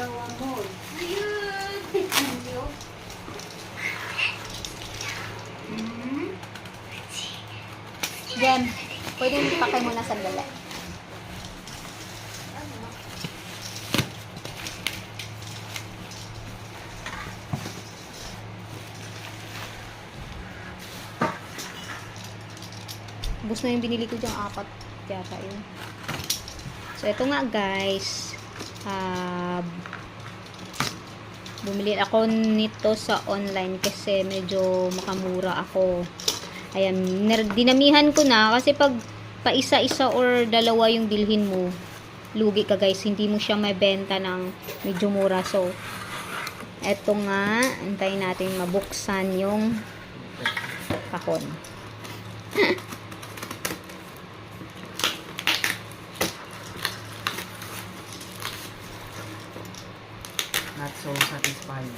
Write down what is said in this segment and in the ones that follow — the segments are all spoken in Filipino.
jowa mo. Ayun! Jem, pwede pakay muna sandali. Bus na yung binili ko diyang apat. Yata yun. So, ito nga guys. Ah... bumili ako nito sa online kasi medyo makamura ako. Ayan, dinamihan ko na kasi pag pa isa-isa or dalawa yung bilhin mo, lugi ka guys, hindi mo siya mabenta ng medyo mura. So, eto nga, antayin natin mabuksan yung kahon. Not so satisfying.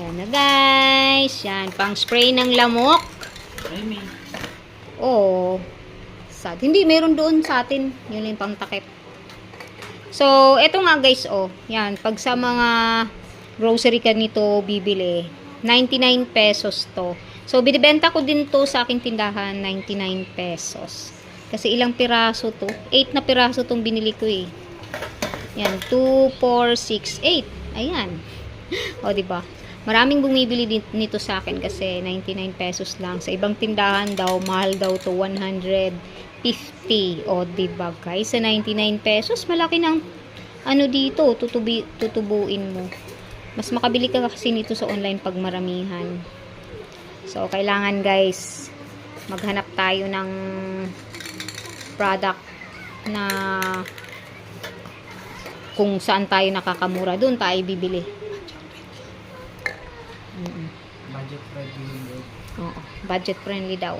Ayan na guys. Yan, pang spray ng lamok. Oo. Sad. Hindi, meron doon sa atin. Yun yung pang takip. So, eto nga guys, oh. Yan, pag sa mga grocery ka nito bibili, 99 pesos to. So, binibenta ko din to sa aking tindahan, 99 pesos. Kasi ilang piraso to? 8 na piraso tong binili ko eh. Yan, 2, 4, 6, 8. Ayan. O, di ba? Maraming bumibili nito sa akin kasi 99 pesos lang. Sa ibang tindahan daw, mahal daw to 150. O, di ba guys? Sa 99 pesos, malaki ng ano dito, tutubi, tutubuin mo. Mas makabili ka kasi nito sa online pag maramihan. So, kailangan guys, maghanap tayo ng product na kung saan tayo nakakamura, doon tayo bibili. Budget friendly. Oo, budget friendly daw.